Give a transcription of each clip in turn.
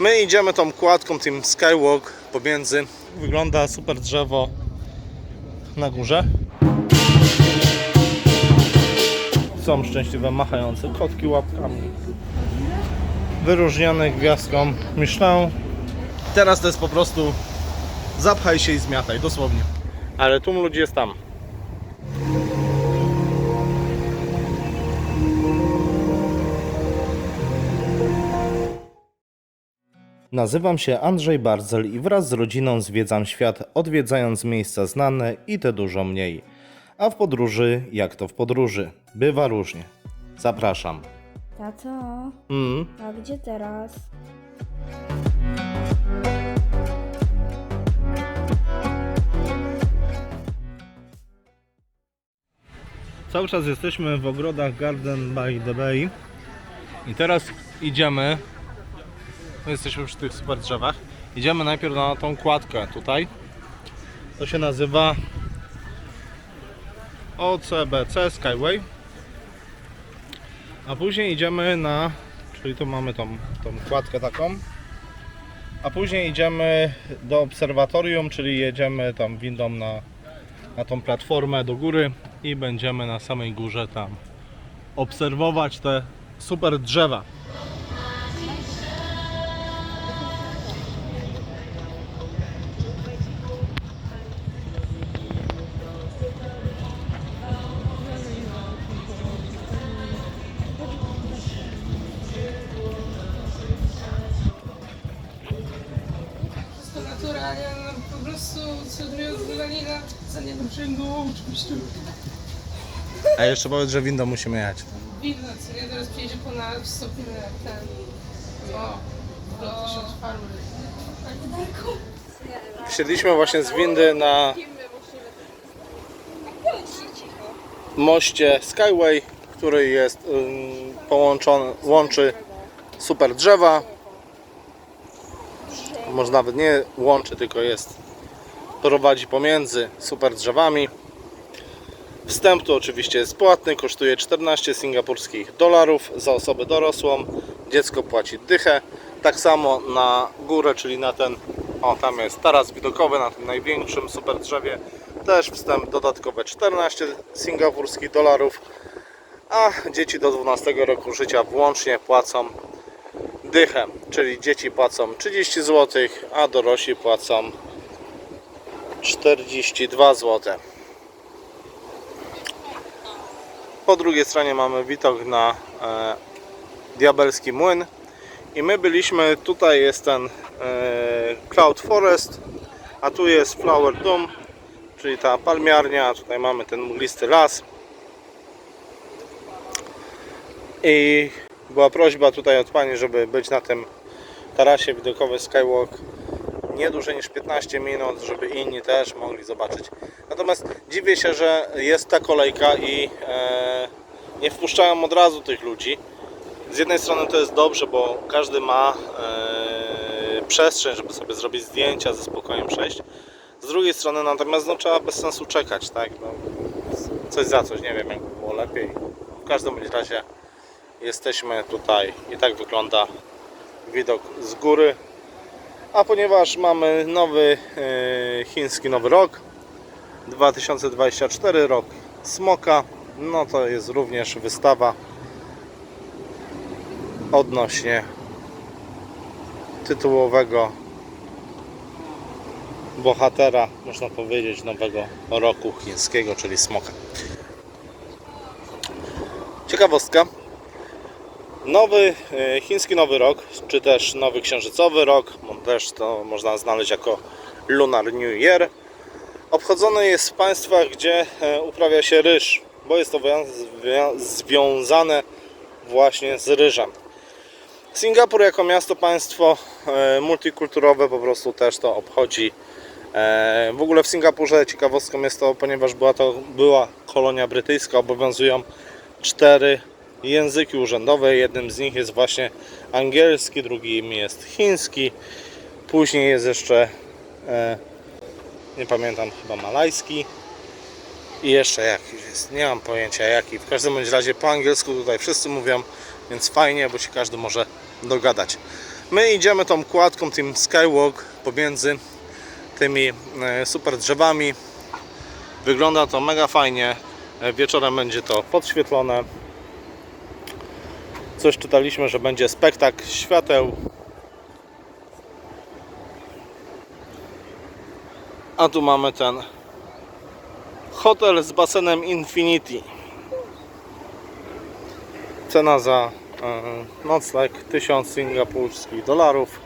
My idziemy tą kładką, tym skywalk pomiędzy. Wygląda super drzewo na górze. Są szczęśliwe machające kotki łapkami. Wyróżnione gwiazdką Michelin. Teraz to jest po prostu zapchaj się i zmiataj, dosłownie. Ale tłum ludzi jest tam. Nazywam się Andrzej Barzel i wraz z rodziną zwiedzam świat, odwiedzając miejsca znane i te dużo mniej. A w podróży, jak to w podróży, bywa różnie. Zapraszam. Tato, Mm. a gdzie teraz? Cały czas jesteśmy w ogrodach Garden by the Bay i teraz idziemy, no jesteśmy przy tych super drzewach, idziemy najpierw na tą kładkę tutaj. To się nazywa OCBC Skyway. A później idziemy na, czyli tu mamy tą, tą kładkę taką. A później idziemy do obserwatorium, czyli jedziemy tam windą na na tą platformę do góry i będziemy na samej górze tam obserwować te super drzewa. A jeszcze powiedz, że windą musimy jechać. Widno, co nie, teraz przyjedzie ponad stopniu jak ten, o, do farmy. Wsiedliśmy właśnie z windy na moście Skyway, który jest ym, połączony, łączy super drzewa. Może nawet nie łączy, tylko jest prowadzi pomiędzy super drzewami. Wstęp tu oczywiście jest płatny, kosztuje 14 singapurskich dolarów za osobę dorosłą. Dziecko płaci dychę. Tak samo na górę, czyli na ten, o tam jest taras widokowy na tym największym super drzewie. Też wstęp dodatkowe 14 singapurskich dolarów. A dzieci do 12 roku życia włącznie płacą dychę, czyli dzieci płacą 30 zł, a dorośli płacą 42 zł. Po drugiej stronie mamy widok na e, Diabelski Młyn. I my byliśmy, tutaj jest ten e, Cloud Forest, a tu jest Flower Dome, czyli ta palmiarnia, tutaj mamy ten mglisty las. I była prośba tutaj od Pani, żeby być na tym tarasie widokowy Skywalk nie dłużej niż 15 minut, żeby inni też mogli zobaczyć. Natomiast dziwię się, że jest ta kolejka i e, nie wpuszczają od razu tych ludzi. Z jednej strony to jest dobrze, bo każdy ma e, przestrzeń, żeby sobie zrobić zdjęcia, ze spokojem przejść. Z drugiej strony natomiast no, trzeba bez sensu czekać, tak? No, coś za coś, nie wiem jak by było lepiej. W każdym razie jesteśmy tutaj i tak wygląda widok z góry. A ponieważ mamy nowy e, chiński nowy rok 2024 rok smoka, no to jest również wystawa odnośnie tytułowego bohatera, można powiedzieć, nowego roku chińskiego, czyli smoka. Ciekawostka. Nowy e, chiński nowy rok, czy też nowy księżycowy rok, też to można znaleźć jako Lunar New Year, obchodzony jest w państwach, gdzie e, uprawia się ryż, bo jest to zwią- zwią- związane właśnie z ryżem. Singapur jako miasto, państwo e, multikulturowe po prostu też to obchodzi. W ogóle w Singapurze ciekawostką jest to, ponieważ była to była kolonia brytyjska, obowiązują cztery języki urzędowe. Jednym z nich jest właśnie angielski, drugim jest chiński, później jest jeszcze e, nie pamiętam chyba malajski i jeszcze jakiś jest, nie mam pojęcia jaki. W każdym bądź razie po angielsku tutaj wszyscy mówią, więc fajnie, bo się każdy może dogadać. My idziemy tą kładką, tym skywalk pomiędzy tymi e, super drzewami. Wygląda to mega fajnie. E, Wieczorem będzie to podświetlone. Coś czytaliśmy, że będzie spektakl świateł. A tu mamy ten hotel z basenem Infinity. Cena za e, nocleg 1000 singapurskich dolarów.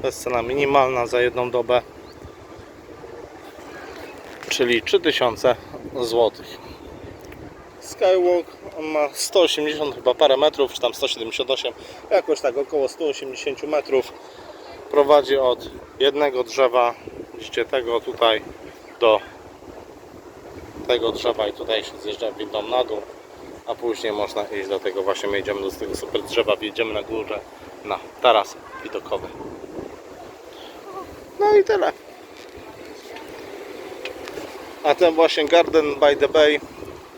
To jest cena minimalna za jedną dobę. Czyli 3000 złotych. Skywalk on ma 180 chyba parę metrów, czy tam 178, jakoś tak około 180 metrów. Prowadzi od jednego drzewa, widzicie tego tutaj, do tego drzewa i tutaj się zjeżdża windą na dół, a później można iść do tego, właśnie my idziemy do tego super drzewa, wjedziemy na górze na taras widokowy. No i tyle. A ten właśnie Garden by the Bay,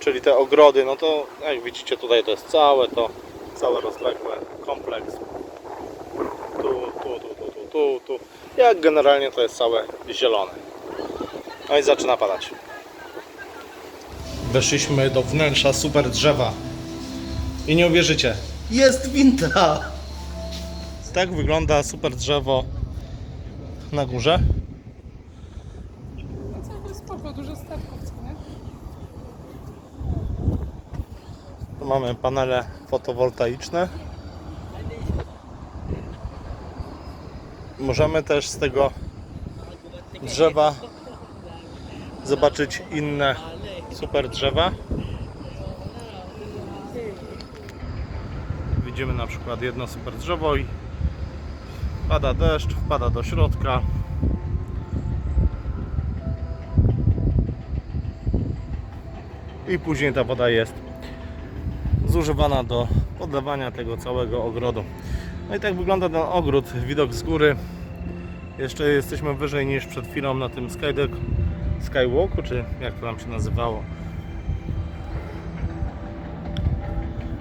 czyli te ogrody, no to jak widzicie tutaj to jest całe to, całe rozległe kompleks. Tu, tu, tu, tu, tu, tu, tu. Jak generalnie to jest całe zielone. No i zaczyna padać. Weszliśmy do wnętrza super drzewa. I nie uwierzycie, jest winda! Tak wygląda super drzewo na górze. No całkiem spoko, dużo statków, co nie? Mamy panele fotowoltaiczne. Możemy też z tego drzewa zobaczyć inne super drzewa. Widzimy na przykład jedno super drzewo i pada deszcz, wpada do środka. I później ta woda jest zużywana do podlewania tego całego ogrodu. No i tak wygląda ten ogród, widok z góry. Jeszcze jesteśmy wyżej niż przed chwilą na tym skydeck, skywalku, czy jak to tam się nazywało.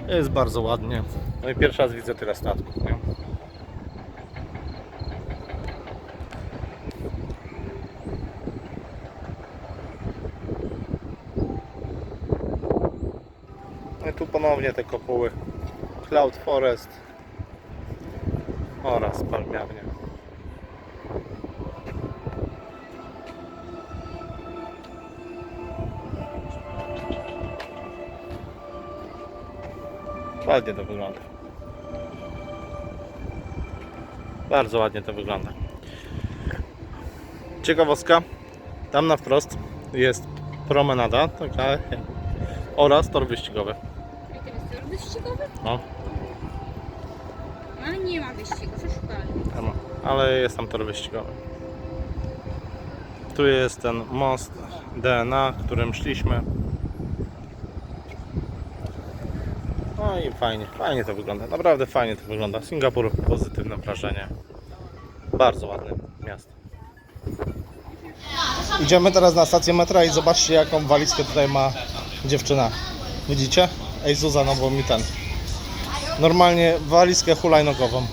Jest bardzo ładnie. No i pierwszy raz widzę tyle statków. Nie? Ponownie te kopuły Cloud Forest oraz palmiarnia. Ładnie to wygląda. Bardzo ładnie to wygląda. Ciekawostka. Tam na wprost jest promenada taka oraz tor wyścigowy. Wyścigowy? No, Ale nie ma wyścigów, oszukali. tam, ale jest tam tor wyścigowy. Tu jest ten most DNA, którym szliśmy. No i fajnie, fajnie to wygląda. Naprawdę fajnie to wygląda. Singapur, pozytywne wrażenie. Bardzo ładne miasto. Idziemy teraz na stację metra i zobaczcie jaką walizkę tutaj ma dziewczyna. Widzicie? Ej Zuza, no bo mi ten. Normalnie walizkę hulajnogową.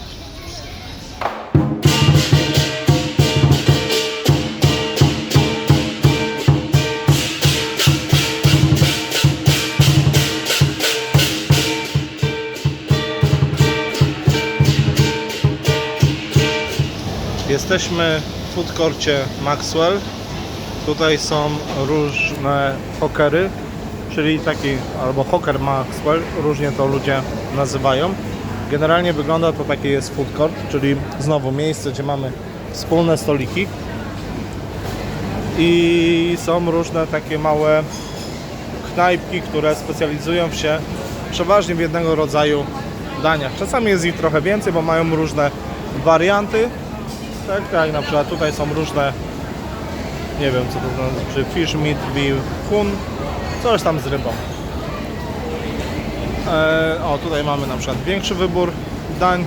Jesteśmy w food courcie Maxwell. Tutaj są różne hokery, czyli taki albo hoker Maxwell, różnie to ludzie nazywają. Generalnie wygląda to taki jest food court, czyli znowu miejsce, gdzie mamy wspólne stoliki. I są różne takie małe knajpki, które specjalizują się przeważnie w jednego rodzaju daniach. Czasami jest ich trochę więcej, bo mają różne warianty. Tak, tak, na przykład tutaj są różne, nie wiem co to znaczy, fish meat, beef, kun, coś tam z rybą. E, o, tutaj mamy na przykład większy wybór dań.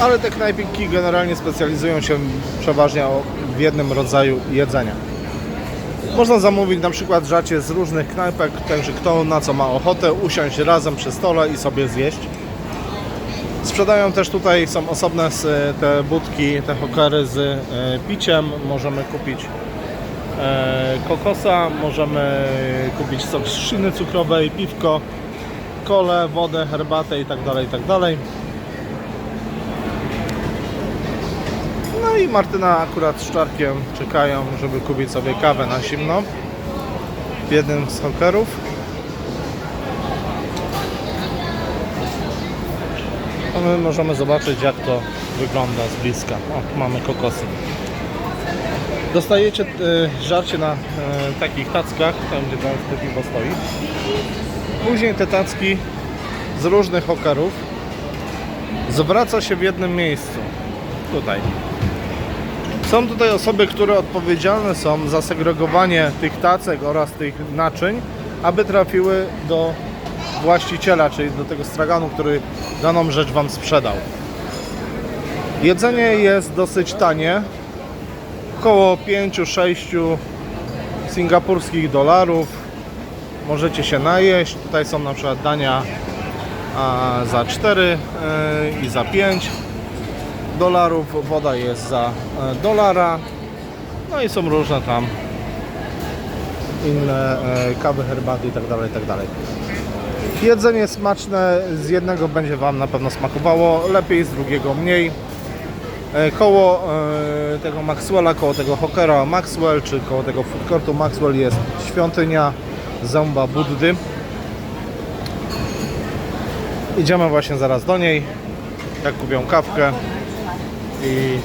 Ale te knajpiki generalnie specjalizują się przeważnie w jednym rodzaju jedzenia. Można zamówić na przykład żarcie z różnych knajpek, także kto na co ma ochotę, usiąść razem przy stole i sobie zjeść. Sprzedają też tutaj, są osobne s- te budki, te hokery z e, piciem. Możemy kupić e, kokosa, możemy kupić sok z trzciny cukrowej, piwko, kole, wodę, herbatę i tak dalej, i tak. No i Martyna akurat z Czarkiem czekają, żeby kupić sobie kawę na zimno w jednym z hokerów. A my możemy zobaczyć jak to wygląda z bliska. O, mamy kokosy. Dostajecie y, żarcie na y, takich tackach, tam gdzie to piwo stoi. Później te tacki z różnych hokerów zwraca się w jednym miejscu. Tutaj. Są tutaj osoby, które odpowiedzialne są za segregowanie tych tacek oraz tych naczyń, aby trafiły do właściciela, czyli do tego straganu, który daną rzecz Wam sprzedał. Jedzenie jest dosyć tanie, około 5-6 singapurskich dolarów. Możecie się najeść. Tutaj są na przykład dania za 4 y, i za 5 dolarów, woda jest za e, dolara, no i są różne tam inne e, kawy, herbaty i tak dalej, i tak dalej. Jedzenie smaczne, z jednego będzie Wam na pewno smakowało, lepiej z drugiego mniej. E, Koło e, tego Maxwella, koło tego Hokera Maxwell, czy koło tego food courtu Maxwell jest świątynia Zęba Buddy. Idziemy właśnie zaraz do niej, jak kupią kawkę i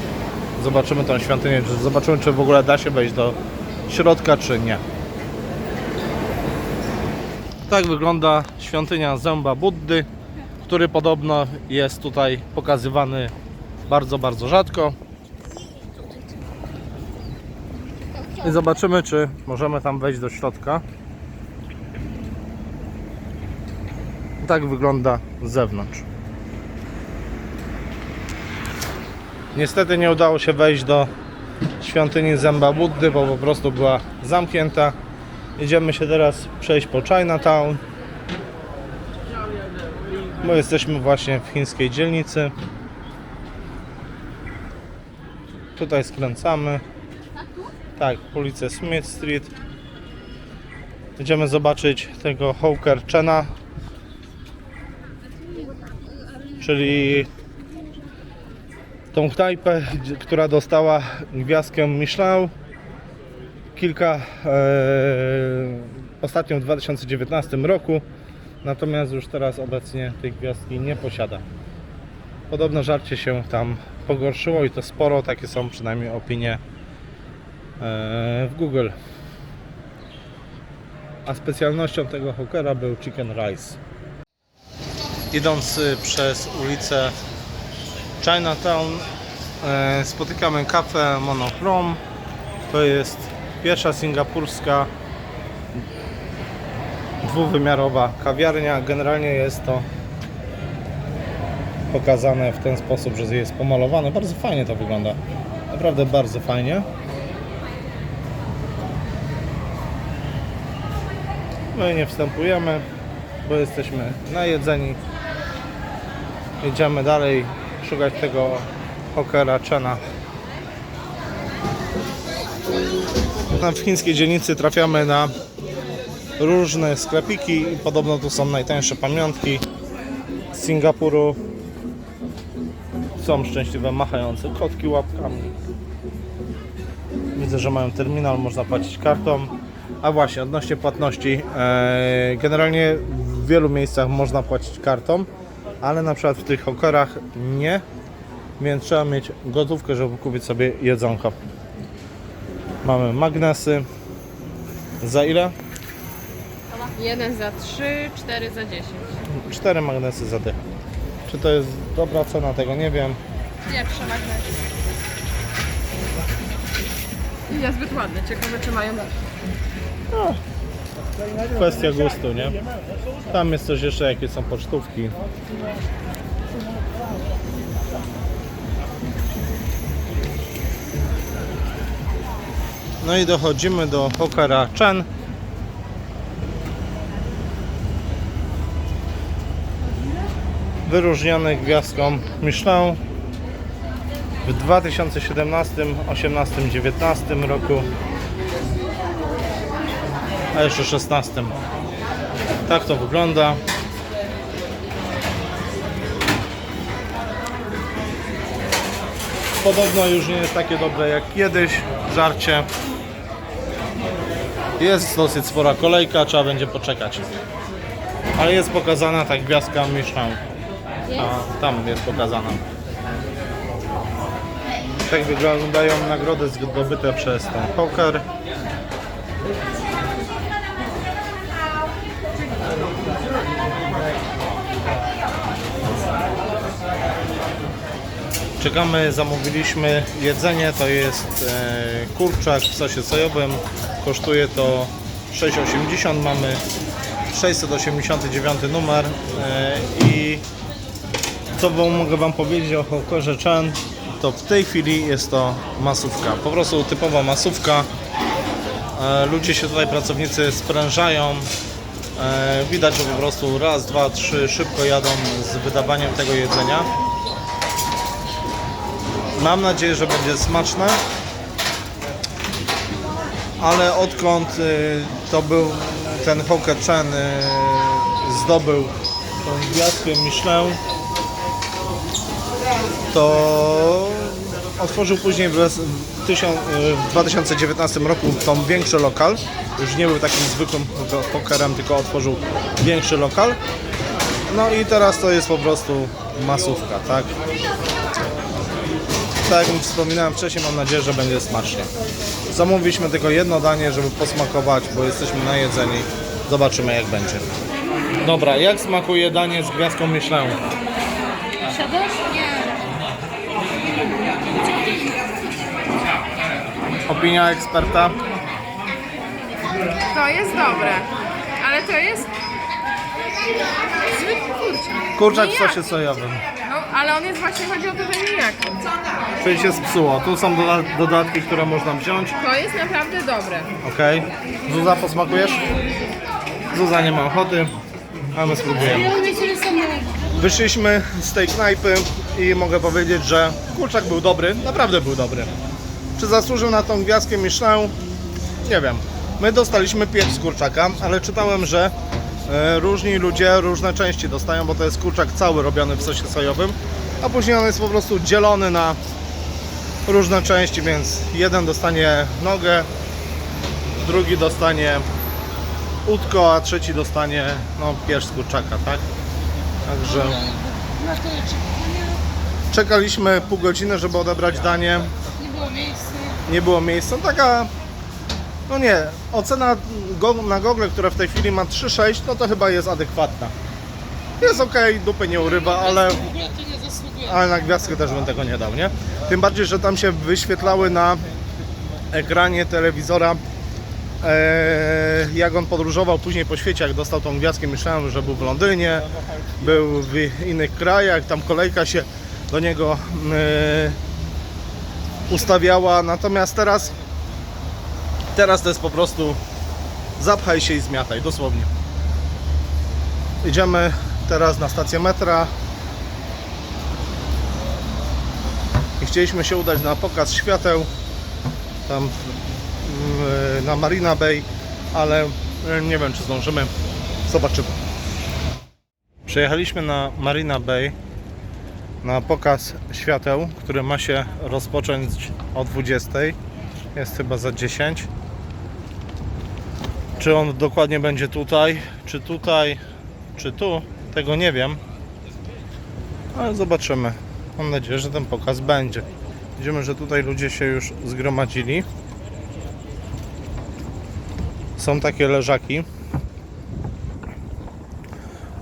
zobaczymy tą świątynię, czy zobaczymy czy w ogóle da się wejść do środka, czy nie. Tak wygląda świątynia Zęba Buddy, który podobno jest tutaj pokazywany bardzo, bardzo rzadko. I zobaczymy, czy możemy tam wejść do środka. Tak wygląda z zewnątrz. Niestety nie udało się wejść do świątyni Zęba Buddy, bo po prostu była zamknięta. Idziemy się teraz przejść po Chinatown. Bo jesteśmy właśnie w chińskiej dzielnicy. Tutaj skręcamy. Tak, ulicę Smith Street. Idziemy zobaczyć tego Hawker Chena. Czyli tą knajpę, która dostała gwiazdkę Michelin. Kilka, e, ostatnio w 2019 roku, natomiast już teraz obecnie tej gwiazdki nie posiada. Podobno żarcie się tam pogorszyło i to sporo, takie są przynajmniej opinie e, w Google. A specjalnością tego hokera był chicken rice. Idąc y, przez ulicę Chinatown e, spotykamy kafę Monochrome. To jest pierwsza singapurska dwuwymiarowa kawiarnia. Generalnie jest to pokazane w ten sposób, że jest pomalowane. Bardzo fajnie to wygląda. Naprawdę bardzo fajnie. My nie wstępujemy, bo jesteśmy najedzeni. Jedziemy dalej szukać tego hokera Chena. W chińskiej dzielnicy trafiamy na różne sklepiki i podobno tu są najtańsze pamiątki z Singapuru. Są szczęśliwe machające kotki łapkami. Widzę, że mają terminal, można płacić kartą. A właśnie, odnośnie płatności. e, Generalnie w wielu miejscach można płacić kartą, ale na przykład w tych hokerach nie. Więc trzeba mieć gotówkę, żeby kupić sobie jedzonko. Mamy magnesy. Za ile? Jeden za trzy, cztery za dziesięć. Cztery magnesy za dychę. Czy to jest dobra cena, tego nie wiem. Pierwsze magnesy. Niezbyt ładne, ciekawe czy mają Kwestia gustu, nie? Tam jest coś jeszcze, jakie są pocztówki. No i dochodzimy do Hokera Chen. Wyróżniony gwiazdką Michelin w 2017, 18, 19 roku, a jeszcze 16. Tak to wygląda. Podobno już nie jest takie dobre jak kiedyś, żarcie. Jest dosyć spora kolejka, trzeba będzie poczekać. Ale jest pokazana ta gwiazdka Michelin. A, tam jest pokazana. Tak wyglądają nagrody zdobyte przez ten poker. Czekamy, zamówiliśmy jedzenie, to jest e, kurczak w sosie sojowym, kosztuje to 6,80, mamy 689 numer e, i co mogę Wam powiedzieć o Hokorze Chan, to w tej chwili jest to masówka, po prostu typowa masówka. E, Ludzie się tutaj, pracownicy sprężają. E, Widać, że po prostu raz, dwa, trzy szybko jadą z wydawaniem tego jedzenia. Mam nadzieję, że będzie smaczne. Ale odkąd y, to był ten Hawker Chen y, zdobył tą gwiazdkę Michelin, to otworzył później w, w 2019 roku tą większy lokal. Już nie był takim zwykłym pokerem, tylko otworzył większy lokal. No i teraz to jest po prostu masówka, tak? Tak jak wspominałem wcześniej, mam nadzieję, że będzie smacznie. Zamówiliśmy tylko jedno danie, żeby posmakować, bo jesteśmy najedzeni. Zobaczymy jak będzie. Dobra, jak smakuje danie z gwiazdką Michelin? Siadasz? Nie. Opinia eksperta? To jest dobre, ale to jest zwykły kurczak. Kurczak w sosie sojowym. Ale on jest właśnie, chodzi o to, że nijaki. Czyli się spsuło. Tu są doda- dodatki, które można wziąć. To jest naprawdę dobre. Ok. Zuza, posmakujesz? Zuza nie ma ochoty, a my spróbujemy. Wyszliśmy z tej knajpy i mogę powiedzieć, że kurczak był dobry, naprawdę był dobry. Czy zasłużył na tą gwiazdkę Michelin? Nie wiem. My dostaliśmy pieprz z kurczaka, ale czytałem, że różni ludzie różne części dostają, bo to jest kurczak cały robiony w sosie sojowym, a później on jest po prostu dzielony na różne części, więc jeden dostanie nogę, drugi dostanie udko, a trzeci dostanie no, pierś z kurczaka, tak? Także czekaliśmy pół godziny, żeby odebrać danie. nie było miejsca. Nie było miejsca. Taka, no nie, ocena na Google, która w tej chwili ma 3,6, no to chyba jest adekwatna. Jest ok, dupy nie urywa, ale, ale na gwiazdkę też bym tego nie dał, nie? Tym bardziej, że tam się wyświetlały na ekranie telewizora e, jak on podróżował później po świecie, jak dostał tą gwiazdkę, myślałem, że był w Londynie, był w innych krajach, tam kolejka się do niego e, ustawiała, natomiast teraz teraz to jest po prostu zapchaj się i zmiataj, dosłownie. Idziemy teraz na stację metra i chcieliśmy się udać na pokaz świateł tam mm, na Marina Bay, ale e, nie wiem czy zdążymy. Zobaczymy. Przyjechaliśmy na Marina Bay na pokaz świateł, który ma się rozpocząć o 20. Jest chyba za 10. Czy on dokładnie będzie tutaj, czy tutaj, czy tu, tego nie wiem. Ale zobaczymy. Mam nadzieję, że ten pokaz będzie. Widzimy, że tutaj ludzie się już zgromadzili. Są takie leżaki.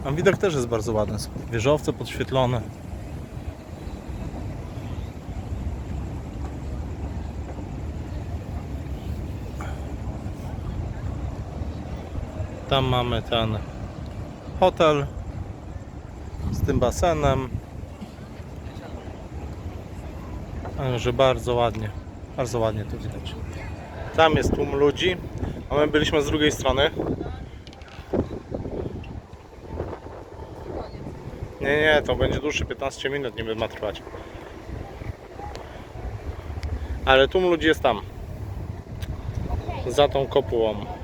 A widok też jest bardzo ładny. Wieżowce podświetlone. Tam mamy ten hotel z tym basenem. Także bardzo ładnie, bardzo ładnie to widać. Tam jest tłum ludzi, a my byliśmy z drugiej strony. Nie, nie, to będzie dłuższe 15 minut, nie ma trwać. Ale tłum ludzi jest tam. Za tą kopułą.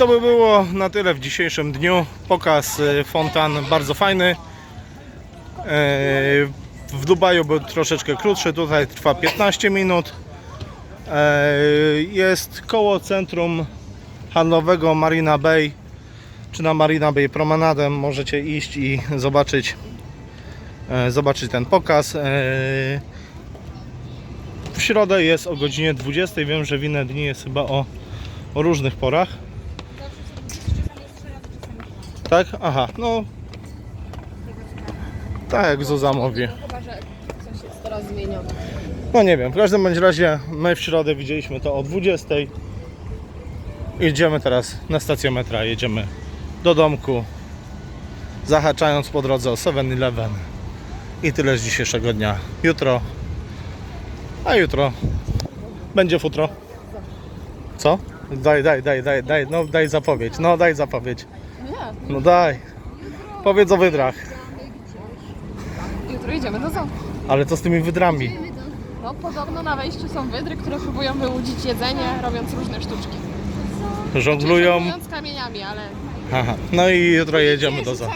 To by było na tyle w dzisiejszym dniu. Pokaz y, fontan bardzo fajny. E, W Dubaju był troszeczkę krótszy, tutaj trwa 15 minut. E, Jest koło centrum handlowego Marina Bay, czy na Marina Bay Promenadem. Możecie iść i zobaczyć, zobaczyć ten pokaz. W środę jest o godzinie 20. Wiem, że w inne dni jest chyba o, o różnych porach. Tak? Aha, no. Tak jak Zuza mówi. Chyba, że coś jest teraz zmienione. No nie wiem, w każdym bądź razie my w środę widzieliśmy to o 20. Idziemy teraz na stację metra, jedziemy do domku, zahaczając po drodze o 7-Eleven. I tyle z dzisiejszego dnia. Jutro, a jutro będzie futro. Co? Daj, daj, daj, daj, daj, no daj zapowiedź, no daj zapowiedź. No daj. Powiedz o wydrach. jutro idziemy do zamku. Ale co z tymi wydrami? No podobno na wejściu są wydry, które próbują wyłudzić jedzenie, robiąc różne sztuczki. Żonglują. Żonglując kamieniami, ale Aha. No i jutro jedziemy do za.